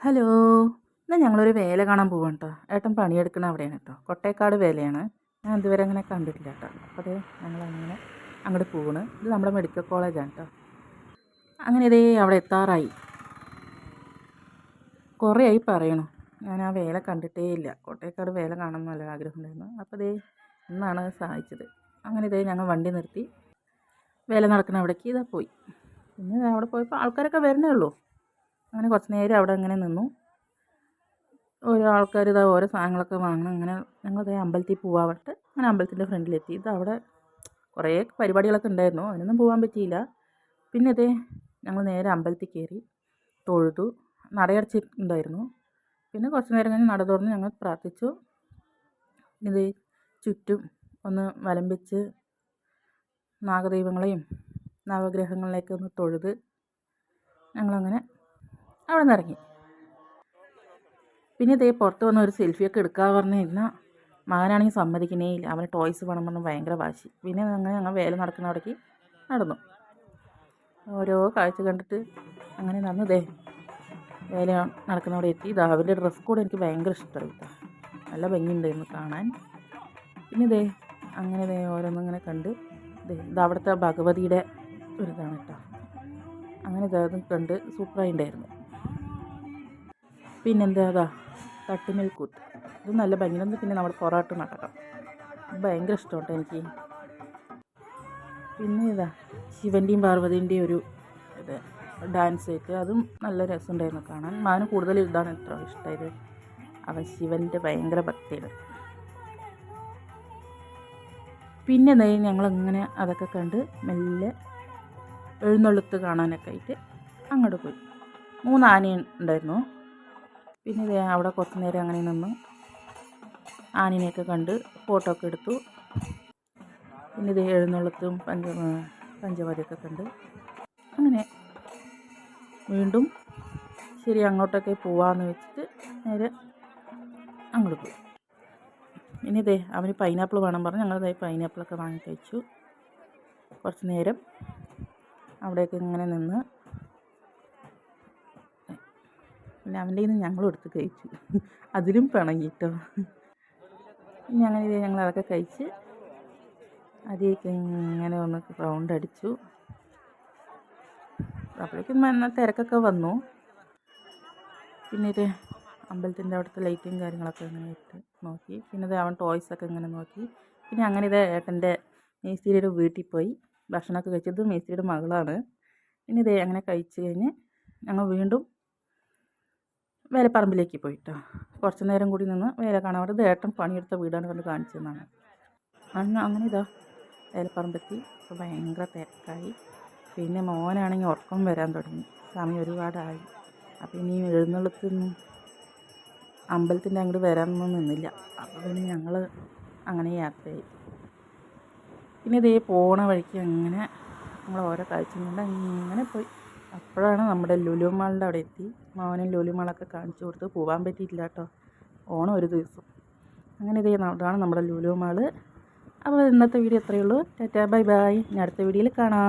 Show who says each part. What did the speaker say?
Speaker 1: Hello. എന്നാൽ ഞങ്ങളൊരു വേല കാണാൻ പോവാണ് കേട്ടോ ഏട്ടൻ പണിയെടുക്കണ അവിടെയാണ് കേട്ടോ കൊട്ടേക്കാട് വേലയാണ്. ഞാൻ ഇതുവരെ അങ്ങനെ കണ്ടിട്ടില്ല കേട്ടോ അപ്പോൾ അതേ ഞങ്ങളങ്ങനെ അങ്ങോട്ട് പോവാണ്. ഇത് നമ്മുടെ മെഡിക്കൽ കോളേജാണ് കേട്ടോ അങ്ങനെ ഇതേ അവിടെ എത്താറായി. കുറേ ആയി പറയണു. ഞാൻ ആ വേല കണ്ടിട്ടേ ഇല്ല. കോട്ടയക്കാട് വേല കാണാൻ നല്ല ആഗ്രഹമുണ്ടായിരുന്നു അപ്പോൾ ദേ ഇന്നാണ് സഹായിച്ചത്. അങ്ങനെ ഇതേ ഞങ്ങൾ വണ്ടി നിർത്തി. വേല നടക്കുന്ന അവിടേക്ക് ഇതാ പോയി. പിന്നെ അവിടെ പോയപ്പോൾ ആൾക്കാരൊക്കെ വരണേ ഉള്ളൂ. അങ്ങനെ കുറച്ച് നേരം അവിടെ അങ്ങനെ നിന്നു. ഓരോ ആൾക്കാർ ഇതാ ഓരോ സാധനങ്ങളൊക്കെ വാങ്ങണം. അങ്ങനെ ഞങ്ങൾ ഇതേ അമ്പലത്തിൽ പോകാൻ പറഞ്ഞിട്ട് അങ്ങനെ അമ്പലത്തിന്റെ ഫ്രണ്ടിലെത്തി. ഇത് അവിടെ കുറേ പരിപാടികളൊക്കെ ഉണ്ടായിരുന്നു. അതിനൊന്നും പോകാൻ പറ്റിയില്ല. പിന്നെ ഇതേ ഞങ്ങൾ നേരെ അമ്പലത്തിൽ കയറി തൊഴുതു. നടയടച്ചിട്ടുണ്ടായിരുന്നു പിന്നെ കുറച്ച് നേരം കഴിഞ്ഞ് നട തുറന്ന് ഞങ്ങൾ പ്രാർത്ഥിച്ചു. ഇത് ചുറ്റും ഒന്ന് വെച്ച് നാഗദൈവങ്ങളെയും നവഗ്രഹങ്ങളിലേക്ക് ഒന്ന് തൊഴുത് ഞങ്ങളങ്ങനെ അവിടെ നിന്ന് ഇറങ്ങി. പിന്നെ ഇതേ പുറത്ത് വന്ന് ഒരു സെൽഫിയൊക്കെ എടുക്കാൻ കഴിഞ്ഞാൽ മകനാണെങ്കിൽ സമ്മതിക്കുന്നേ ഇല്ല അവന് ടോയ്സ് വേണം പറഞ്ഞ് ഭയങ്കര വാശി. പിന്നെ അങ്ങനെ ഞങ്ങൾ വേല നടക്കുന്ന അവിടേക്ക് നടന്നു. ഓരോ കാഴ്ച കണ്ടിട്ട് അങ്ങനെ നടന്നു ദേ. വേല നടക്കുന്ന അവിടെ എത്തി. ഇതാ അവന്റെ ഡ്രസ് കോഡ് എനിക്ക് ഭയങ്കര ഇഷ്ടമായി നല്ല ഭംഗിയുണ്ടായിരുന്നു കാണാൻ. പിന്നെ ദേ അങ്ങനെ ദേ ഓരോന്നും ഇങ്ങനെ കണ്ട് ദേ ഇത് അവിടുത്തെ ഭഗവതിയുടെ ഒരു ഇതാണ് കേട്ടോ. അങ്ങനെ ഇതും കണ്ട് സൂപ്പറായി ഉണ്ടായിരുന്നു. പിന്നെന്താ അതാ തട്ടുമേൽ കൂത്ത് ഇത് നല്ല ഭംഗിയുണ്ട്. പിന്നെ നമ്മുടെ പൊറാട്ട് നടക്കാം ഭയങ്കര ഇഷ്ടമുണ്ട് എനിക്ക്. പിന്നെ ഇതാ ശിവന്റെയും പാർവതീന്റെയും ഒരു ഇത് ഡാൻസ് ആയിട്ട് അതും നല്ല രസമുണ്ടായിരുന്നു കാണാൻ. മാന് കൂടുതൽ ഇതാണ് ഇത്ര ഇഷ്ടമായത്. അവൻ ശിവന്റെ ഭയങ്കര ഭക്തിയാണ്. പിന്നെ എന്താ ഞങ്ങളങ്ങനെ അതൊക്കെ കണ്ട് മെല്ലെ എഴുന്നള്ളത്ത് കാണാനൊക്കെ ആയിട്ട് അങ്ങോട്ട് പോയി. മൂന്ന് പിന്നെ ഇത് അവിടെ കുറച്ച് നേരം അങ്ങനെ നിന്നു ആനിനെയൊക്കെ കണ്ട് ഫോട്ടോ ഒക്കെ എടുത്തു. പിന്നെ ഇത് എഴുന്നള്ളത്തും പഞ്ച പഞ്ചവാരിയൊക്കെ കണ്ട് അങ്ങനെ വീണ്ടും ശരി അങ്ങോട്ടൊക്കെ പോവാമെന്ന് വെച്ചിട്ട് നേരെ അങ്ങോട്ട് പോയി. ഇനി ഇതേ അവന് പൈനാപ്പിൾ വേണം പറഞ്ഞ്. ഞങ്ങൾ ഇതേ പൈനാപ്പിളൊക്കെ വാങ്ങി കഴിച്ചു. കുറച്ച് നേരം അവിടെയൊക്കെ ഇങ്ങനെ നിന്ന് പിന്നെ അവന്റെ കയ്യിൽ നിന്ന് ഞങ്ങളും എടുത്ത് കഴിച്ചു. അതിലും പിണങ്ങിട്ടോ. ഞങ്ങൾ ഇതേ ഞങ്ങൾ അതൊക്കെ കഴിച്ച് അതിലേക്ക് ഇങ്ങനെ ഒന്ന് റൗണ്ട് അടിച്ചു. അപ്പോഴേക്കും എന്നാൽ തിരക്കൊക്കെ വന്നു. പിന്നെ ഇത് അമ്പലത്തിന്റെ അവിടുത്തെ ലൈറ്റും കാര്യങ്ങളൊക്കെ ഇങ്ങനെ ഇട്ട് നോക്കി. പിന്നെ ഇത് അവൻ ടോയ്സൊക്കെ ഇങ്ങനെ നോക്കി. പിന്നെ അങ്ങനെ ഇത് ഏട്ടന്റെ മേസ്തിരിയുടെ വീട്ടിൽ പോയി. ഭക്ഷണമൊക്കെ കഴിച്ചത് മേസ്തിരിയുടെ മകളാണ്. പിന്നെ ഇത് അങ്ങനെ കഴിച്ച് കഴിഞ്ഞ് ഞങ്ങൾ വീണ്ടും വേലപ്പറമ്പിലേക്ക് പോയിട്ടോ. കുറച്ച് നേരം കൂടി നിന്ന് വേല കാണാൻ അവിടെ ഏട്ടൻ പണിയെടുത്ത വീടാണ് കണ്ട് കാണിച്ചതെന്നാണ്. അങ്ങനെ അങ്ങനെ ഇതാ വേലപ്പറമ്പെത്തി. ഇപ്പോൾ ഭയങ്കര തിരക്കായി. പിന്നെ മോനാണെങ്കിൽ ഉറക്കം വരാൻ തുടങ്ങി. സമയം ഒരുപാടായി. അപ്പോൾ ഇനി എഴുന്നള്ളത്തൊന്നും അമ്പലത്തിന്റെ അങ്ങോട്ട് വരാനൊന്നും നിന്നില്ല. അപ്പോൾ പിന്നെ ഞങ്ങൾ അങ്ങനെ യാത്രയായി. പിന്നെ ഇതേ പോണ വഴിക്ക് അങ്ങനെ നമ്മൾ ഓരോ കാഴ്ചയും കൊണ്ട് അങ്ങനെ പോയി. അപ്പോഴാണ് നമ്മുടെ ലുലു മാളിന്റെ അവിടെ എത്തി. മോനും ലുലു മാളൊക്കെ കാണിച്ചു കൊടുത്ത് പോകാൻ പറ്റിയിട്ടില്ല കേട്ടോ. ഓണം ഒരു ദിവസം. അങ്ങനെ ഇതേ അതാണ് നമ്മുടെ ലുലു മാൾ. അപ്പോൾ ഇന്നത്തെ വീഡിയോ എത്രയേ ഉള്ളൂ. Tata bye bye. ഇനി അടുത്ത വീഡിയോയിൽ കാണാം.